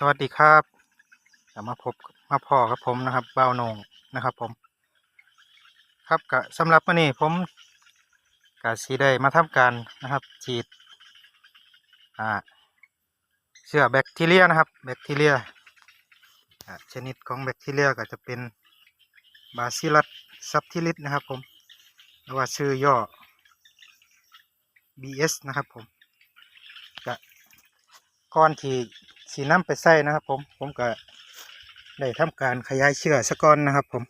สวัสดีครับกลับมาพบมาพ่อกับผมนะครับเบ้านงนะครับ ผม ครับกะสำหรับวันนี้ผมกะสีได้มาทำการนะครับ ฉีดอ่าเชื้อแบคทีเรียนะครับ แบคทีเรียอ่าชนิดของแบคทีเรียก็จะเป็นบาซิลัสซับทิลิสนะครับ ผมหรือว่าชื่อย่อ BS นะครับผมกะก่อนที่ สีน้ำไปใส่นะครับ ผมผมก็ได้ทำการขยายเชื้อสะก้อนนะครับ ผม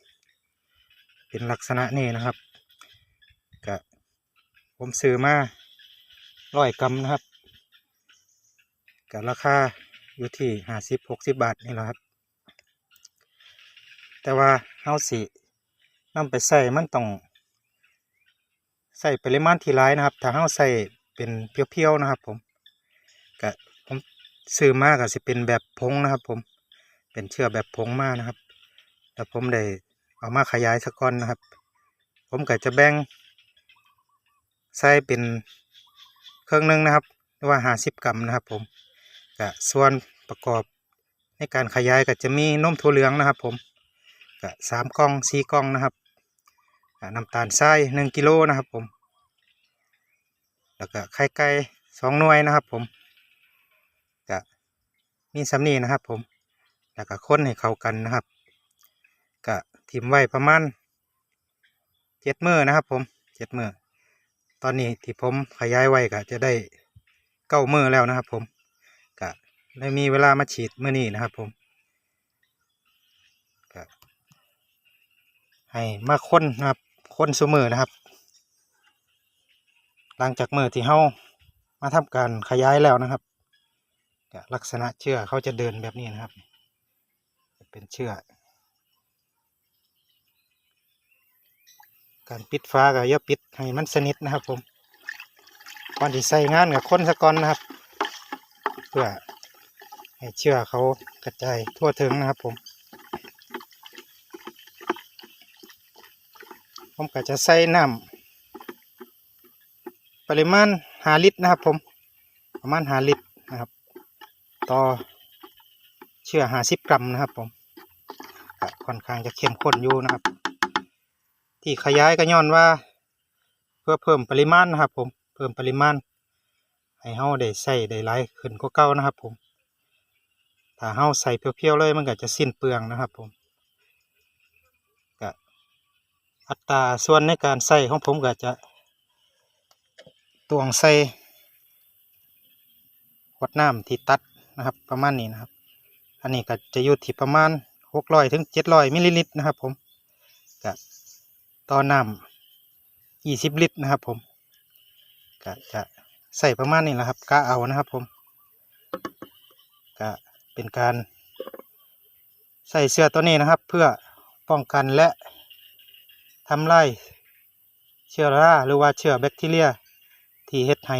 เป็นลักษณะนี้นะครับกะผมซื้อมาร้อยกรัมนะครับกับราคาอยู่ที่ห้าสิบหกสิบบาทนี่แหละครับ แต่ว่าเฮาสินำไปใส่มันต้องใส่ปริมาณที่ร้ายนะครับ ถ้าเฮาใส่เป็นเพียวๆนะครับ ผมก็ ซื้อมาก็สิเป็นแบบผงนะครับ ผมเป็นเชื้อแบบผงมากนะครับ แล้วผมได้เอามาขยายสะก้อนนะครับ ผมก็จะแบ่งใส่เป็นเครื่องหนึงนะครับหรือว่าห้าสิบกรัมนะครับ ผมก็ส่วนประกอบในการขยายก็จะมีนมถั่วเหลืองนะครับ ผมก็สามกล่องสี่กล่องนะครับน้ำตาลทรายหนึ่งกิโลนะครับ ผม แล้วก็ไข่ไก่สองหน่วยนะครับ ผม มีสำนีนะครับ ผม แล้วก็ค้นให้เข้ากันนะครับก็ทิมไว้ประมาณเจ็ดมือนะครับ ผมเจ็ดมือตอนนี้ที่ผมขยายไว้ก็จะได้เก้ามือแล้วนะครับ ผมก็ได้มีเวลามาฉีดเมื่อนี้นะครับ ผมก็ให้มาค้นนะครับค้นสูมือนะครับ หลังจากมือที่เฮามาทำการขยายแล้วนะครับ ลักษณะเชือกเขาจะเดินแบบนี้นะครับจะเป็นเชือกการปิดฟ้าก็อย่าปิดให้มันสนิทนะครับ ผมก่อนที่ใส่งานกับคนสะก่อนนะครับ เพื่อให้เชือกเขากระจายทั่วถึงนะครับ ผม ผมก็จะใส่น้ำปริมาณหาลิตรนะครับ ผม ประมาณหาลิตร ต่อเชื่อหาสิบกรัมนะครับผมก็ค่อนข้างจะเข้มข้นอยู่นะครับ ที่ขยายก็ย้อนว่า เพื่อเพิ่มปริมาณนะครับ ผมเพิ่มปริมาณ ให้เฮาได้ใส่ได้หลายขึ้นกว่าเก่านะครับผมถ้าเฮาใส่เพียวๆเลยมันก็จะสิ้นเปลืองนะครับผมก็อัตราส่วนในการใส่ของผมก็จะตวงใส่ขวดน้ำที่ตัด นะครับ ประมาณนี้นะครับ อันนี้ก็จะอยู่ที่ประมาณหกร้อยถึงเจ็ดร้อยมิลลิลิตรนะครับ ผมก็ต่อน้ำยี่สิบลิตรนะครับ ผมก็จะใส่ประมาณนี้แหละครับกะเอานะครับ ผมก็เป็นการใส่เสื้อตัวนี้นะครับ เพื่อป้องกันและทำลายเชื้อราหรือว่าเชื้อแบคทีเรีย ที่เฮ็ดให้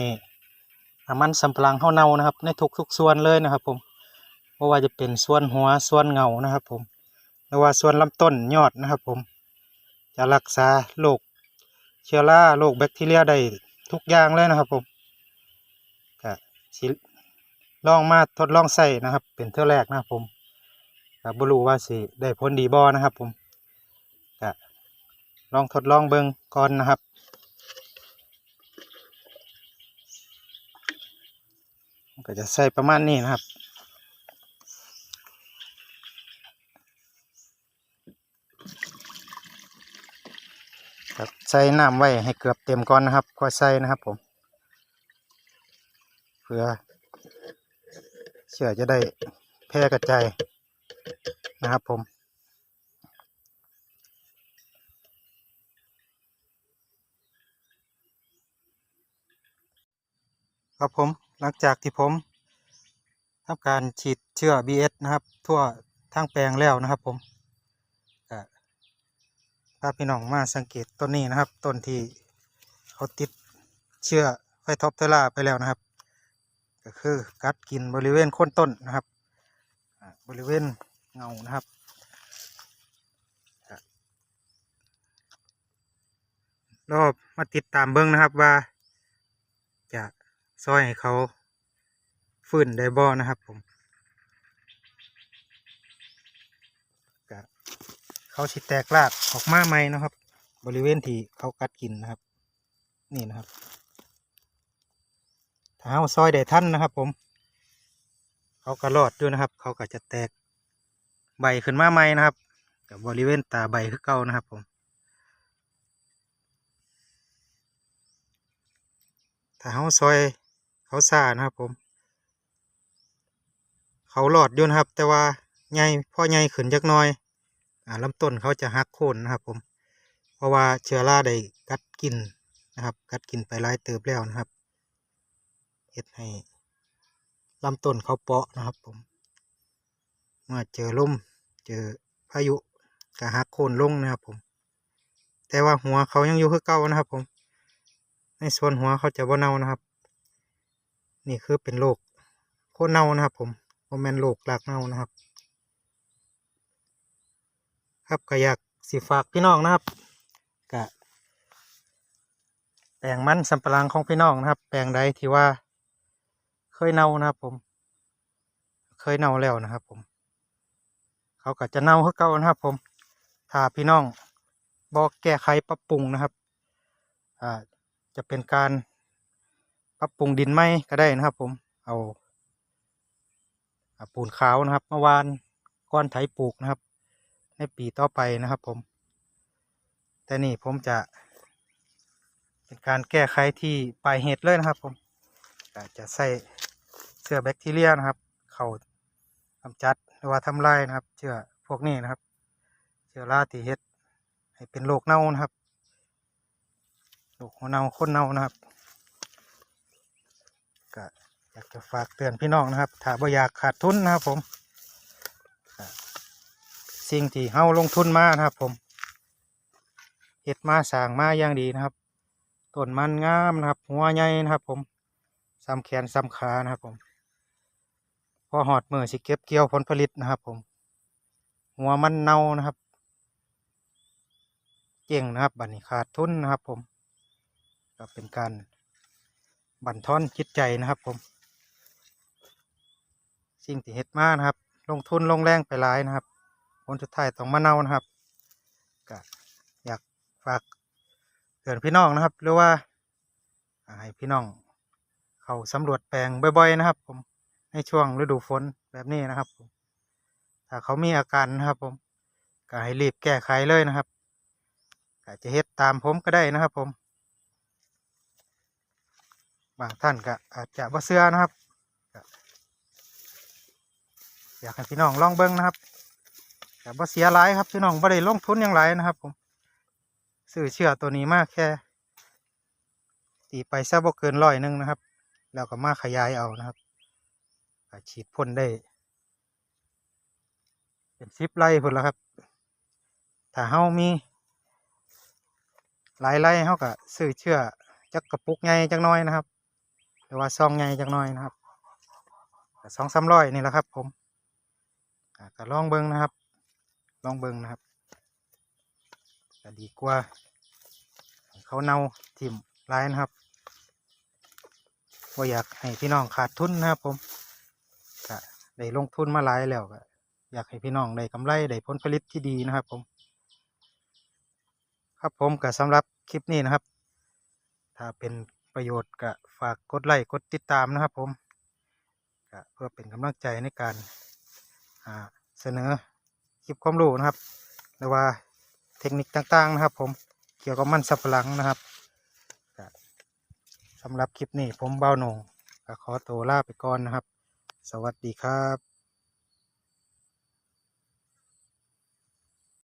มันสำปะหลังเฮาเน่านะครับ ในทุกๆส่วนเลยนะครับ ผมเพราะว่าจะเป็นส่วนหัวส่วนเงานะครับ ผมหรือว่าส่วนลำต้นยอดนะครับ ผม จะรักษาโรคเชื้อราโรคแบคทีเรียได้ทุกอย่างเลยนะครับ ผมก็สิลองมาทดลองใส่นะครับ เป็นเท่าแรกนะครับ ผมก็บ่รู้ว่าสิได้ผลดีบ่นะครับ ผมก็ลองทดลองเบิ่งก่อนนะครับ ก็จะใส่ประมาณนี้นะครับ ใส่น้ำไว้ให้เกือบเต็มก่อนนะครับค่อยใส่นะครับผม เพื่อเชื้อจะได้แพร่กระจายนะครับผมครับผม หลังจากที่ผมทำการฉีดเชื้อ BS นะครับ ทั่วทั้งแปลงแล้วนะครับ ผมก็พาพี่น้องมาสังเกตต้นนี้นะครับ ต้นที่เขาติดเชื้อไฟท็อปเทอร่าไปแล้วนะครับ ก็คือกัดกินบริเวณโคนต้นนะครับ บริเวณเงานะครับรอบมาติดตามเบิ้งนะครับว่า จะ ซอยให้เขาฟื้นได้บ่นะครับผมกะเขาสิแตกรากออกมาไหมนะครับ บริเวณที่เขากัดกินนะครับ นี่นะครับถ้าเขาซอยได้ท่านนะครับ ผม เขากระรอดด้วยนะครับ เขาก็จะแตกใบขึ้นมาไหมนะครับกับบริเวณตาใบคือเก่านะครับผมถ้าเขาซอย เขาซ่านะครับผม เขาหลอดยู่นะครับ แต่ว่าใหญ่พ่อใหญ่ขึ้นจักหน้อยอ่าลำต้นเขาจะหักโค่นนะครับ ผม เพราะว่าเชื้อราได้กัดกินนะครับ กัดกินไปหลายเติบแล้วนะครับเฮ็ดให้ลำต้นเขาเปาะนะครับผมเมื่อเจอลมเจอพายุก็หักโค่นลงนะครับผม แต่ว่าหัวเขายังอยู่คือเก่านะครับผม ในส่วนหัวเขาจะบ่เน่านะครับ นี่คือเป็นโรคโคเน่านะครับ ผมโมแมนโรครากเน่านะครับ ครับก็อยากสิฝากพี่น้องนะครับกะแปลงมันสำปะหลังของพี่น้องนะครับ แปลงใดที่ว่า เคยเน่านะครับ ผม เคยเน่าแล้วนะครับ ผม เขาก็จะเน่าคือเก่านะครับ ผมถ้าพี่น้องบอกแก้ไขปรับปรุงนะครับอ่าจะเป็นการ ปรับปรุงดินไหมก็ได้นะครับ ผมเอาปูนขาวนะครับเมื่อวานก้อนไถปลูกนะครับ ในปีต่อไปนะครับ ผม แต่นี่ผมจะเป็นการแก้ไขที่ปลายเหตุเลยนะครับ ผมจะใส่เชื้อแบคทีเรียนะครับ เขากำจัดหรือว่าทำลายนะครับเชื้อพวกนี้นะครับ เชื้อราที่เฮ็ดให้เป็นโรคเน่านะครับโรคหัวเน่าคนเน่านะครับ ก็อยากจะฝากเตือนพี่น้องนะครับ ถ้าบ่อยากขาดทุนนะครับผมสิ่งที่เฮาลงทุนมานะครับ ผมเฮ็ดมาสางมาอย่างดีนะครับต้นมันงามนะครับ หัวใหญ่นะครับ ผมซ้ำแขนซ้ำขานะครับ ผม พอหอดมือสิเก็บเกี่ยวผลผลิตนะครับ ผม หัวมันเน่านะครับเจ๊งนะครับบัดนี้ขาดทุนนะครับ ผม ก็เป็นการ บั่นทอนจิตใจนะครับผม สิ่งที่เฮ็ดมานะครับ ลงทุนลงแรงไปหลายนะครับ ผลสุดท้ายต้องมาเน่านะครับก็อยากฝากเตือนพี่น้องนะครับ หรือว่าอ่าให้พี่น้อง เขาสำรวจแปลงบ่อย ๆ นะครับ ผมในช่วงฤดูฝนแบบนี้นะครับผมถ้าเขามีอาการนะครับผมก็ให้รีบแก้ไขเลยนะครับก็จะเฮ็ดตามผมก็ได้นะครับผม บางท่านก็อาจจะบ่เชื่อนะครับ อยากให้พี่น้องลองเบิ้งนะครับแต่บ่เสียหลายครับพี่น้องบ่ได้ลงทุนอย่างไรนะครับผมซื้อเชื่อตัวนี้มากแค่ตีไปซะบ่เกินร้อยหนึงนะครับ แล้วก็มาขยายเอานะครับฉีดพ่นได้ เป็นสิบไร่พุ่นแล้วครับ ถ้าเฮามีหลายไร่เฮาก็ซื้อเชื่อจักกระปุกใหญ่จักน้อยนะครับ หรือว่าซองใหญ่จักหน้อยนะครับสองสามร้อยนี่แหละครับ ผมก็ลองเบิ้งนะครับ ลองเบิ้งนะครับก็ดีกว่า เขาเน่าทิ่มหลายนะครับว่าอยากให้พี่น้องขาดทุนนะครับ ผมก็ได้ลงทุนมาหลายแล้วก็อยากให้พี่น้องได้กำไรได้ผลผลิตที่ดีนะครับ ผม ครับผมก็สำหรับคลิปนี้นะครับ ถ้าเป็น ประโยชน์ก็ฝากกดไลค์กดติดตามนะครับผมก็เพื่อเป็นกำลังใจในการเสนอคลิปความรู้นะครับหรือว่าเทคนิคต่างๆนะครับ ผมเกี่ยวกับมันสับหลังนะครับสำหรับคลิปนี้ผมเบ้าหนงก็ขอตัวลาไปก่อนนะครับ สวัสดีครับ